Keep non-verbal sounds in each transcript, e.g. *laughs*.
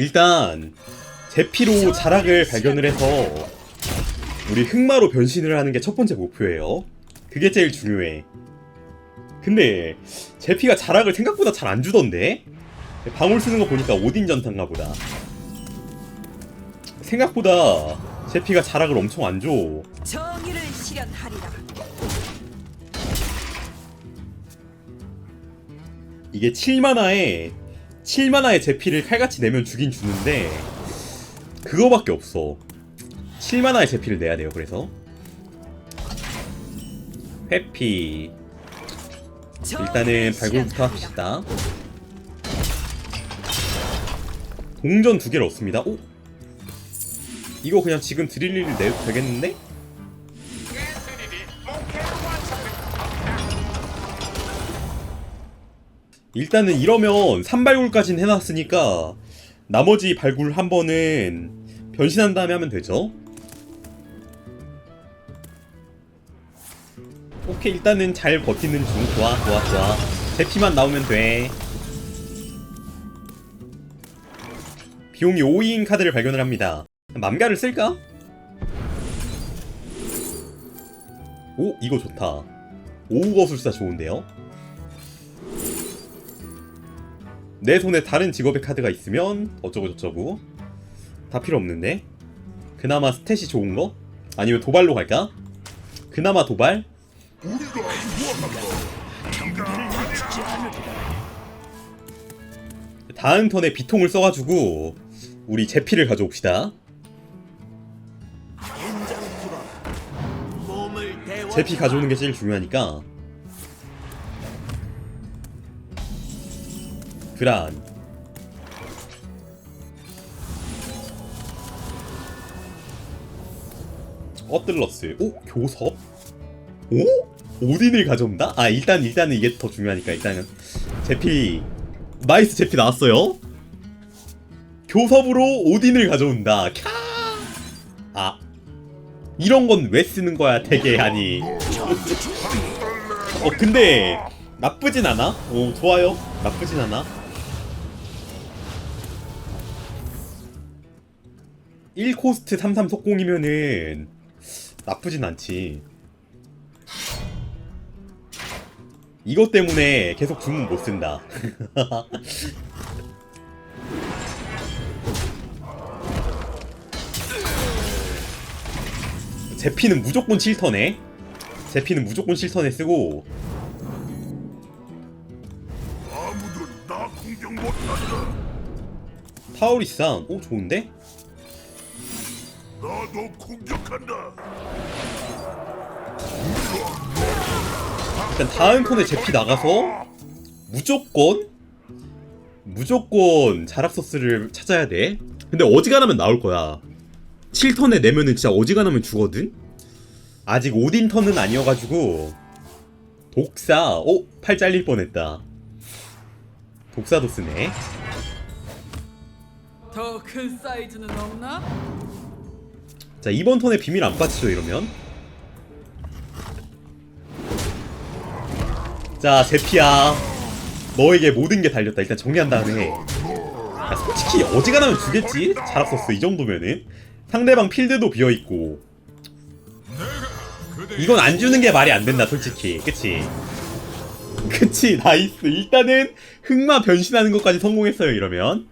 일단 제피로 자락을 발견을 해서 우리 흑마로 변신을 하는 게 첫 번째 목표예요. 그게 제일 중요해. 근데 제피가 자락을 생각보다 잘 안 주던데? 방울 쓰는 거 보니까 오딘 전탄가 보다. 생각보다 제피가 자락을 엄청 안 줘. 정의를 실현하리라. 이게 7만화에 7만화의 제피를 칼같이 내면 주긴 주는데 그거밖에 없어. 7만화의 제피를 내야 돼요 그래서. 회피. 일단은 발굴부터 합시다. 동전 두 개를 얻습니다. 오? 이거 그냥 지금 드릴 내도 되겠는데? 일단은 이러면 3발굴까지는 해놨으니까 나머지 발굴 한 번은 변신한 다음에 하면 되죠. 오케이 일단은 잘 버티는 중 좋아 좋아 좋아 제피만 나오면 돼 비용이 5인 카드를 발견을 합니다 맘가를 쓸까? 오 이거 좋다 오우거술사 좋은데요? 내 손에 다른 직업의 카드가 있으면 어쩌고저쩌고 다 필요 없는데 그나마 스탯이 좋은 거? 아니면 도발로 갈까? 그나마 도발? 다음 턴에 비통을 써가지고 우리 제피를 가져옵시다 제피 가져오는 게 제일 중요하니까 그란 어뜰러스 오? 교섭? 오? 오딘을 가져온다? 아 일단 일단은 이게 더 중요하니까 일단은 제피 나이스 제피 나왔어요 교섭으로 오딘을 가져온다 캬! 아 이런 건 왜 쓰는 거야 되게 하니 어 근데 나쁘진 않아 오 좋아요 나쁘진 않아 1코스트 33 속공이면은 나쁘진 않지. 이것 때문에 계속 주문 못 쓴다. *laughs* 제피는 무조건 7턴에 제피는 무조건 7턴에 쓰고. 타오리상. 오 좋은데? 나도 공격한다. 일단 다음 턴에 제피 나가서 무조건 무조건 자락서스를 찾아야 돼 근데 어지간하면 나올 거야 7턴에 내면은 진짜 어지간하면 주거든? 아직 오딘 턴은 아니어가지고 독사 오! 팔 잘릴 뻔했다 독사도 쓰네 더 큰 사이즈는 없나? 자 이번 턴에 비밀 안 빠지죠 이러면? 자 제피야. 너에게 모든 게 달렸다. 일단 정리한 다음에. 야, 솔직히 어지간하면 주겠지? 자락서스 이 정도면은. 상대방 필드도 비어있고. 이건 안 주는 게 말이 안 된다 솔직히. 그치? 그치 나이스. 일단은 흑마 변신하는 것까지 성공했어요 이러면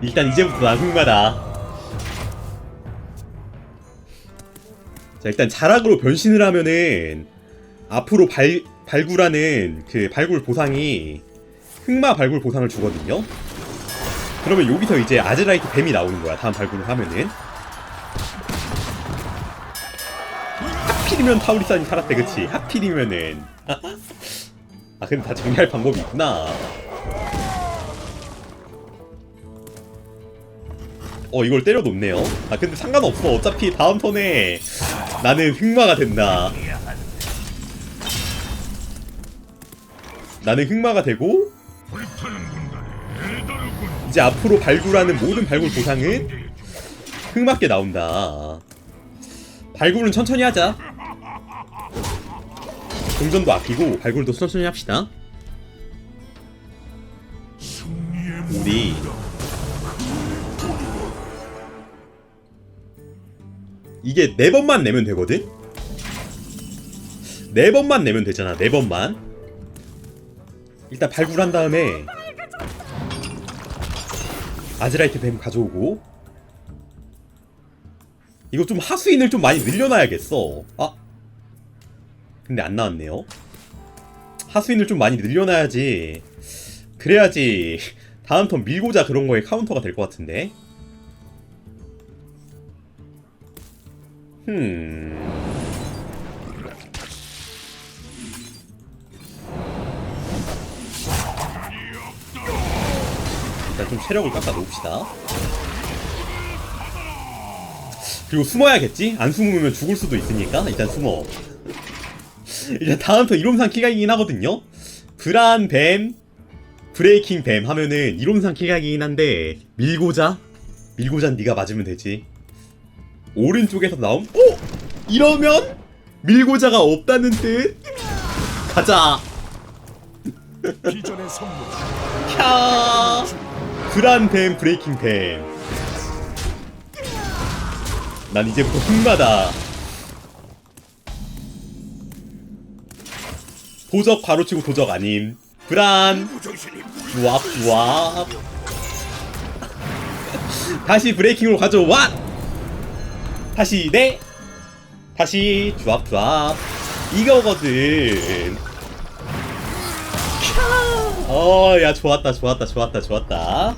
일단 이제부터 나 흑마다. 자 일단 자락으로 변신을 하면은 앞으로 발 발굴하는 그 발굴 보상이 흑마 발굴 보상을 주거든요. 그러면 여기서 이제 아즈라이트 뱀이 나오는 거야. 다음 발굴을 하면은. 하필이면 타우리산이 살았대, 그치? 하필이면은. *laughs* 아 근데 다 정리할 방법이 있구나. 어 이걸 때려 놓네요. 아 근데 상관없어. 어차피 다음 턴에 나는 흑마가 된다. 나는 흑마가 되고. 이제 앞으로 발굴하는 모든 발굴 보상은 흑마께 나온다. 발굴은 천천히 하자. 동전도 아끼고 발굴도 천천히 합시다 이게 네 번만 내면 되거든? 네 번만 내면 되잖아 네 번만. 일단 발굴한 다음에 아즈라이트 뱀 가져오고. 이거 좀 하수인을 좀 많이 늘려놔야겠어. 아 근데 안 나왔네요. 하수인을 좀 많이 늘려놔야지. 그래야지 다음 턴 밀고자 그런 거에 카운터가 될 것 같은데 흠 일단 좀 체력을 깎아 놓읍시다. 그리고 숨어야겠지? 안 숨으면 죽을 수도 있으니까 일단 숨어. 일단 다음 턴 이론상 키각이긴 하거든요. 브란 뱀, 브레이킹 뱀 하면은 이론상 키각이긴 한데 밀고자, 밀고자 네가 맞으면 되지. 오른쪽에서 나옴. 오! 이러면 밀고자가 없다는 뜻. 가자. 비전의 선물 캬 브란 뱀 브레이킹 뱀. 난 이제부터 흑마다. 도적 바로 치고 도적 아님. 주압 주압. 다시 브레이킹으로 가져와. 다시 네. 다시 주압 주압. 이거거든. 어, 야 좋았다 좋았다 좋았다 좋았다.